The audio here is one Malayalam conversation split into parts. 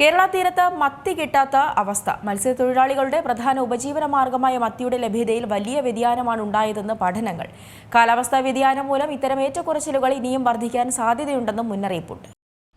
കേരള തീരത്ത് മത്തി കിട്ടാത്ത അവസ്ഥ. മത്സ്യത്തൊഴിലാളികളുടെ പ്രധാന ഉപജീവന മാർഗമായ മത്തിയുടെ ലഭ്യതയിൽ വലിയ വ്യതിയാനമാണ് ഉണ്ടായതെന്ന് പഠനങ്ങൾ. കാലാവസ്ഥാ വ്യതിയാനം മൂലം ഇത്തരം ഏറ്റക്കുറച്ചിലുകൾ ഇനിയും വർദ്ധിക്കാൻ സാധ്യതയുണ്ടെന്നും മുന്നറിയിപ്പുണ്ട്.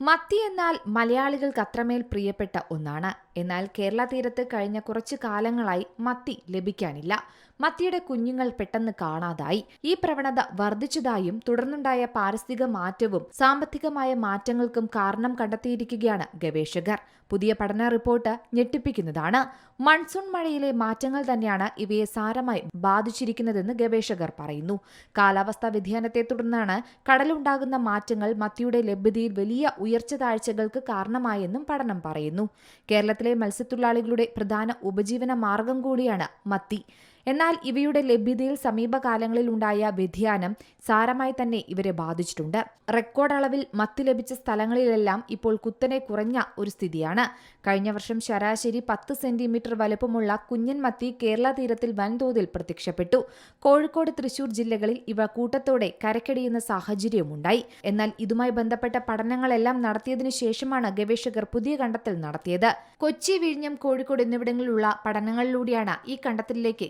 മത്തി എന്നാൽ മലയാളികൾക്ക് അത്രമേൽ പ്രിയപ്പെട്ട ഒന്നാണ്. എന്നാൽ കേരള തീരത്ത് കഴിഞ്ഞ കുറച്ചു കാലങ്ങളായി മത്തി ലഭിക്കാനില്ല. മത്തിയുടെ കുഞ്ഞുങ്ങൾ പെട്ടെന്ന് കാണാതായി. ഈ പ്രവണത വർദ്ധിച്ചതായും തുടർന്നുണ്ടായ പാരിസ്ഥിതിക മാറ്റവും സാമ്പത്തികമായ മാറ്റങ്ങൾക്കും കാരണം കണ്ടെത്തിയിരിക്കുകയാണ് ഗവേഷകർ. പുതിയ പഠന റിപ്പോർട്ട് ഞെട്ടിപ്പിക്കുന്നതാണ്. മൺസൂൺ മഴയിലെ മാറ്റങ്ങൾ തന്നെയാണ് ഇവയെ സാരമായി ബാധിച്ചിരിക്കുന്നതെന്ന് ഗവേഷകർ പറയുന്നു. കാലാവസ്ഥാ വ്യതിയാനത്തെ തുടർന്നാണ് കടലുണ്ടാകുന്ന മാറ്റങ്ങൾ മത്തിയുടെ ലഭ്യതയിൽ വലിയ ഉയർച്ച താഴ്ചകൾക്ക് കാരണമായെന്നും പഠനം പറയുന്നു. കേരളത്തിലെ മത്സ്യത്തൊഴിലാളികളുടെ പ്രധാന ഉപജീവന മാർഗം കൂടിയാണ് മത്തി. എന്നാൽ ഇവയുടെ ലഭ്യതയിൽ സമീപകാലങ്ങളിൽ ഉണ്ടായ വ്യതിയാനം സാരമായി തന്നെ ഇവരെ ബാധിച്ചിട്ടുണ്ട്. റെക്കോർഡ് അളവിൽ മത്തി ലഭിച്ച സ്ഥലങ്ങളിലെല്ലാം ഇപ്പോൾ കുത്തനെ കുറഞ്ഞ ഒരു സ്ഥിതിയാണ്. കഴിഞ്ഞ വർഷം ശരാശരി പത്ത് സെന്റിമീറ്റർ വലുപ്പമുള്ള കുഞ്ഞൻ മത്തി കേരള തീരത്തിൽ വൻതോതിൽ പ്രത്യക്ഷപ്പെട്ടു. കോഴിക്കോട് തൃശൂർ ജില്ലകളിൽ ഇവ കൂട്ടത്തോടെ കരക്കടിയുന്ന സാഹചര്യമുണ്ടായി എന്നാൽ ഇതുമായി ബന്ധപ്പെട്ട പഠനങ്ങളെല്ലാം നടത്തിയതിനു ശേഷമാണ് ഗവേഷകർ പുതിയ കണ്ടെത്തൽ നടത്തിയത്. കൊച്ചി വിഴിഞ്ഞം കോഴിക്കോട് എന്നിവിടങ്ങളിലുള്ള പഠനങ്ങളിലൂടെയാണ് ഈ കണ്ടെത്തലിലേക്ക്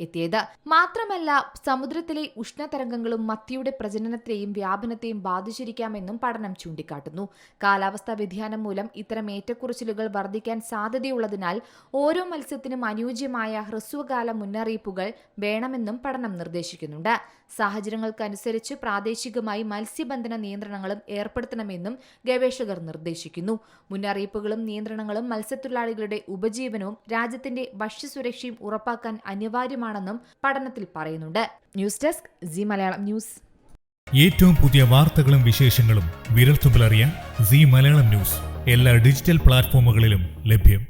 എത്തിയത്. മാത്രമല്ല സമുദ്രത്തിലെ ഉഷ്ണതരംഗങ്ങളും മത്തിയുടെ പ്രജനനത്തെയും വ്യാപനത്തെയും ബാധിച്ചിരിക്കാമെന്നും പഠനം ചൂണ്ടിക്കാട്ടുന്നു. കാലാവസ്ഥാ വ്യതിയാനം മൂലം ഇത്തരം ഏറ്റക്കുറച്ചിലുകൾ വർദ്ധിക്കാൻ സാധ്യതയുള്ളതിനാൽ ഓരോ മത്സ്യത്തിനും അനുയോജ്യമായ ഹ്രസ്വകാല മുന്നറിയിപ്പുകൾ വേണമെന്നും പഠനം നിർദ്ദേശിക്കുന്നുണ്ട്. സാഹചര്യങ്ങൾക്കനുസരിച്ച് പ്രാദേശികമായി മത്സ്യബന്ധന നിയന്ത്രണങ്ങളും ഏർപ്പെടുത്തണമെന്നും ഗവേഷകർ നിർദ്ദേശിക്കുന്നു. മുന്നറിയിപ്പുകളും നിയന്ത്രണങ്ങളും മത്സ്യത്തൊഴിലാളികളുടെ ഉപജീവനവും രാജ്യത്തിന്റെ ഭക്ഷ്യസുരക്ഷയും ഉറപ്പാക്കാൻ അനിവാര്യമാണെന്നും പഠനത്തിൽ പറയുന്നുണ്ട്. News desk Zee Malayalam news. ഏറ്റവും പുതിയ വാർത്തകളും വിശേഷങ്ങളും വിരൽത്തുമ്പിലറിയാൻ സി മലയാളം ന്യൂസ്. എല്ലാ ഡിജിറ്റൽ പ്ലാറ്റ്ഫോമുകളിലും ലഭ്യം.